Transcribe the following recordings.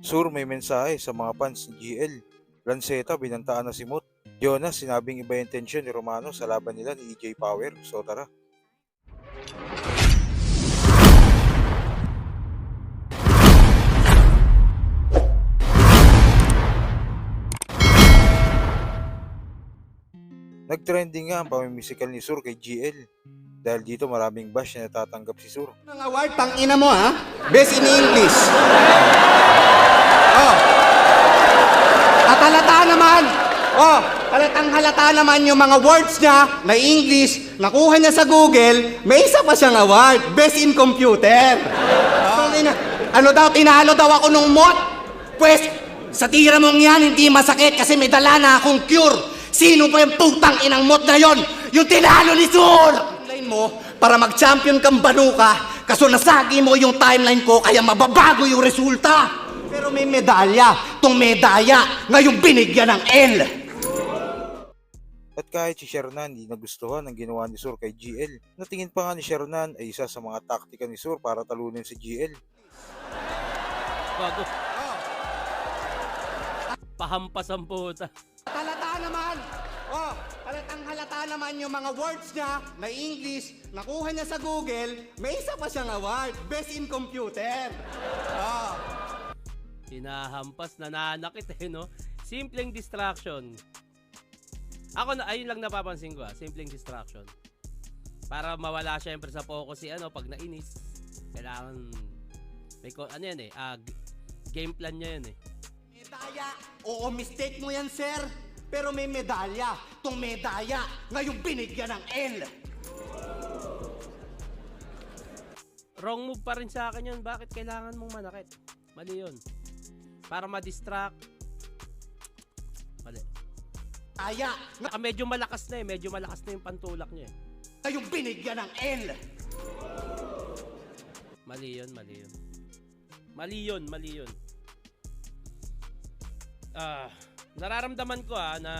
Sur may mensahe sa mga fans ni GL. Lanceta binantaan na si Mot. Jonas sinabing iba yung tensyon ni Romano sa laban nila ni EJ Power. So tara. Nagtrending nga ang pamimisikal ni Sur kay GL. Dahil dito maraming bash na natatanggap si Sur. Ng award, tang ina mo ha? Best in English. Oh. At halata naman. Oh, halatang halata naman yung mga words niya na English, nakuha niya sa Google, may isa pa siyang award, Best in Computer. Oh. Ano daw, tinalo daw ako nung mot? Pwes, sa tira mong yan, hindi masakit kasi may dala na akong cure. Sino pa yung putang inang mot na yon? Yung tinalo ni Sur! Mo, para mag-champion kang banuka, kaso nasagi mo yung timeline ko, kaya mababago yung resulta. Pero may medalya. Tong medalya, ngayong binigyan ng L. At kahit si Shernan hindi nagustuhan ang ginawa ni Sur kay GL, natingin pa nga ni Shernan ay isa sa mga taktika ni Sur para talunin si GL. Bago. Pahampas ang puta. Halata naman. Oh, halatang halata naman yung mga words niya na English, nakuha niya sa Google, may isa pa siyang award, Best in Computer. Oh. Hinahampas, nananakit eh, no? Simpleng distraction. Ako na, ayun lang napapansin ko ah, simpleng distraction. Para mawala syempre sa focus si ano, pag nainis, kailangan, may, ano yan eh, g- game plan niya yan eh. Medalya. Oo, mistake mo yan, sir. Pero may medalya. Tong medalya, ngayong binigyan ng L. Wrong move pa rin sa akin yun. Bakit kailangan mong manakit? Mali yun. Para ma-distract. Mali. Aya, Ah, medyo malakas na eh. Medyo malakas na yung pantulak niya eh. ngayong binigyan ng L. Mali yun, mali yun. Mali yun, mali yun. Ah, nararamdaman ko ah na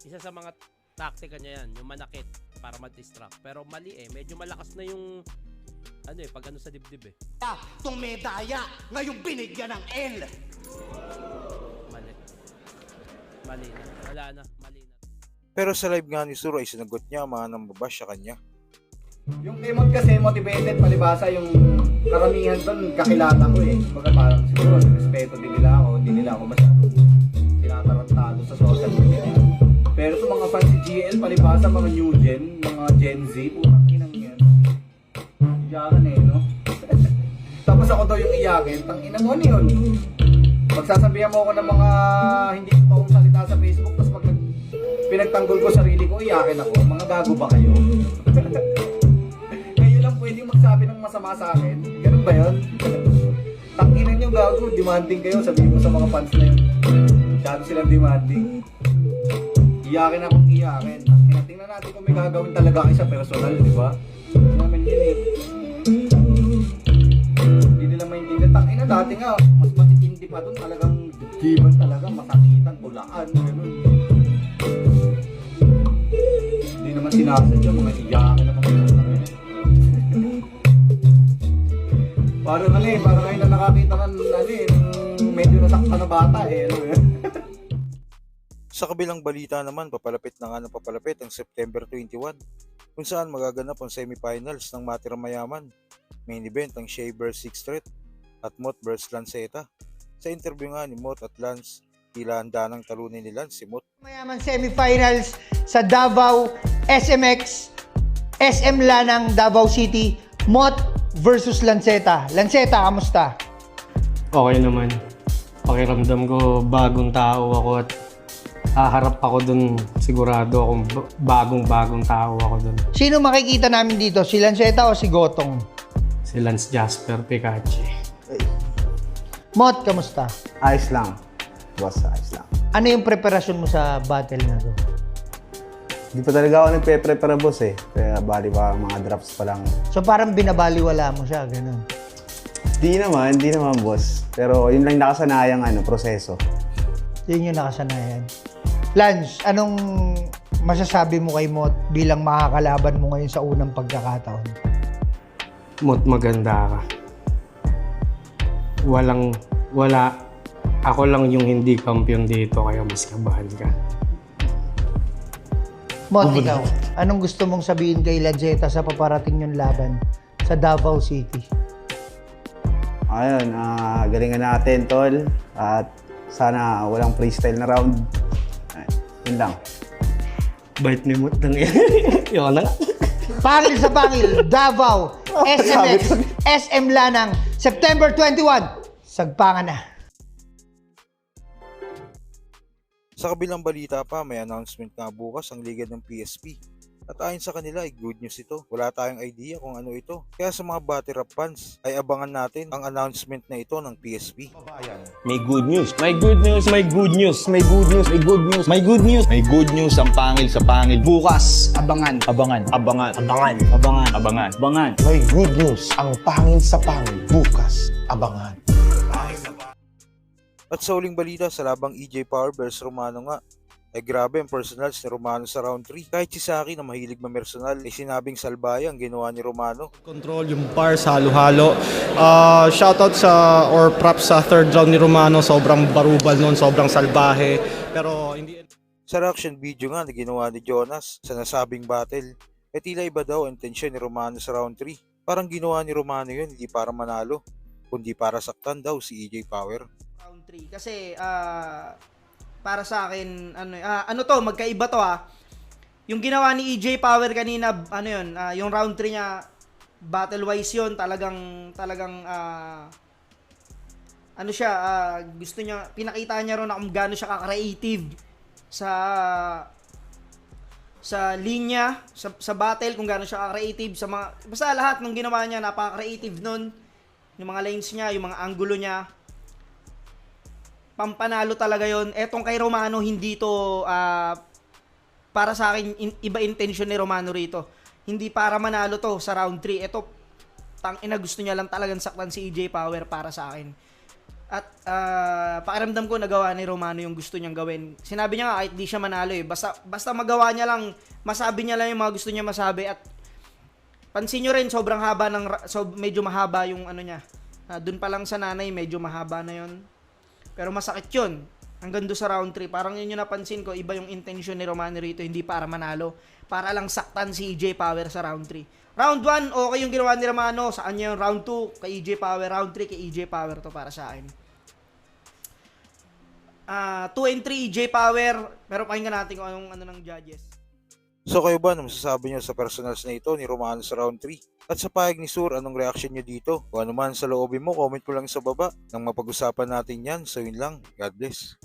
isa sa mga taktika niya yan, yung manakit para ma-distract. Pero mali eh, medyo malakas na yung ano eh, pag ano sa dibdib eh. Tong medalya, ngayong binigyan ng L. Mali. Mali na. Wala na, mali na. Pero sa live nga ni Sur ay sinagot niya ang mga nambabash sa kanya. Yung Demon kasi motivated palibasa yung karamihan doon kakilala ko eh. Baga parang siguro respeto din nila ako, hindi nila ako masyado tinatarantado sa social media. Pero sa mga fans si GL palibasa mga new gen, mga Gen Z, putang inang yan. Iyakan eh, no? Tapos ako daw yung iyakin, tang ina mo ano yun. Pagsasabihan mo ako ng mga hindi pa salita sa Facebook, tapos pag nag- pinagtanggol ko sarili ko, iyakin ako. Mga gago ba kayo? Kayo lang pwedeng magsabi ng masama sa akin. Ganun ba yun? Tanginan nyo gago, demanding kayo. Sabihin mo sa mga fans na yun. Masyado silang demanding. Iyakin akong iyakin. Tingnan- Tingnan natin kung may gagawin talaga kayo sa personal, di ba? Naman yun eh. Hindi nila maintindihan. Tangina dati nga, mas matitindi pa dun. Talagang giban talaga, masakitan, tulaan, ganun. Hindi naman sinasadya, mga iyakin Parang ano eh, parang ngayon na nakakita ng ano eh, ng medyo nasakta na bata eh. Ano eh. Sa kabilang balita naman, papalapit na nga ng papalapit ang September 21 kung saan magaganap ang semifinals ng Matira Mayaman. Main event ang Shea vs. Sixth Threat at Mot vs. Lanceta. Sa interview nga ni Mot at Lance, tila handa ng talunin ni Lance si Mot. Mayaman semifinals sa Davao SMX SM Lanang Davao City Mot versus Lanceta. Lanceta, kamusta? okay naman. Pakiramdam ko bagong tao ako at haharap ako dun sigurado akong ba- bagong-bagong tao ako dun. Sino makikita namin dito? Si Lanceta o si Gotong? Si Lance Jasper Picachi. Mot, kamusta? Ayos lang. Boss, ayos lang. Ano yung preparasyon mo sa battle na to? Hindi pa talaga ako nagpe-prepare boss eh. Kaya bali pa mga drops pa lang. So parang binabaliwala mo siya, ganun. Di naman, di naman boss. Pero yun lang nakasanayang ano, proseso. Yun yung nakasanayan. Lance, anong masasabi mo kay Mot bilang makakalaban mo ngayon sa unang pagkakataon? Mot maganda ka. Walang wala. Ako lang yung hindi kampiyon dito kaya mas kabahan ka. Mot, ikaw, anong gusto mong sabihin kay Lajeta sa paparating yung laban sa Davao City? Ayun, ah, galingan natin, tol. At sana walang freestyle na round. Ay, yun lang. Bait ni nang yan. Yun na nga. Pangil sa Pangil, Davao, SMX, SM Lanang, September 21. Sagpangan na. Sa kabilang balita pa, may announcement nga bukas ang liga ng PSP. At ayon sa kanila ay good news ito. Wala tayong idea kung ano ito. Kaya sa mga battery rap fans ay abangan natin ang announcement na ito ng PSP. May good news. May good news. May good news. May good news. May good news. May good news. May good news ang pangil sa pangil. Bukas. Abangan. Abangan. Abangan. Abangan. Abangan. Abangan. Abangan. May good news ang pangil sa pangil bukas. Abangan. At sa uling balita sa labang EJ Power versus Romano nga, ay grabe ang personals ni Romano sa round 3. Kahit si Saki na mahilig mamersonal, ay sinabing salbaya ang ginawa ni Romano. Control yung bars, halo-halo. Ah, shoutout sa, or props sa third round ni Romano. Sobrang barubal nun, sobrang salbahe. Pero hindi... Sa reaction video nga na ginawa ni Jonas sa nasabing battle, ay tila iba daw ang intensyon ni Romano sa round 3. Parang ginawa ni Romano yun hindi para manalo, kundi para saktan daw si EJ Power. Round 3 kasi ah, para sa akin ano ah, ano to magkaiba to ah. Yung ginawa ni EJ Power kanina ano yun ah, yung round 3 niya battle wise yun talagang talagang ah, ano siya ah, gusto niya pinakita niya ron na kung gaano siya ka-creative sa sa linya, sa, sa battle, kung gaano siya ka-creative, sa mga, basta lahat ng ginawa niya, napaka-creative nun. Yung mga lanes niya, yung mga angulo niya, pampanalo talaga yon. Etong kay Romano hindi to ah, para sa akin in- iba intention ni Romano rito. Hindi para manalo to sa round 3. Ito tang ina gusto niya lang talagang saktan si EJ Power para sa akin. At ah, pakiramdam ko nagawa ni Romano yung gusto niyang gawin. Sinabi niya nga kahit di siya manalo eh. Basta, basta magawa niya lang, masabi niya lang yung mga gusto niya masabi at pansin nyo rin sobrang haba ng so medyo mahaba yung ano niya. Ah, Doon pa lang sa nanay medyo mahaba na yon. Pero masakit yun. Hanggang doon sa round 3, parang yun yung napansin ko, iba yung intention ni Romano rito, hindi para manalo. Para lang saktan si EJ Power sa round 3. Round 1, okay yung ginawa ni Romano. Sa kanya yung round 2, kay EJ Power. Round 3, kay EJ Power to para sa akin. Ah, 2 and 3, EJ Power. Pero pakinggan natin kung anong ano ng judges. So kayo ba, ano masasabi niyo sa personals na ito ni Romano sa round 3? At sa payag ni Sur, anong reaction niyo dito? Kung ano man sa loobin mo, comment mo lang sa baba nang mapag-usapan natin yan. So yun lang, God bless.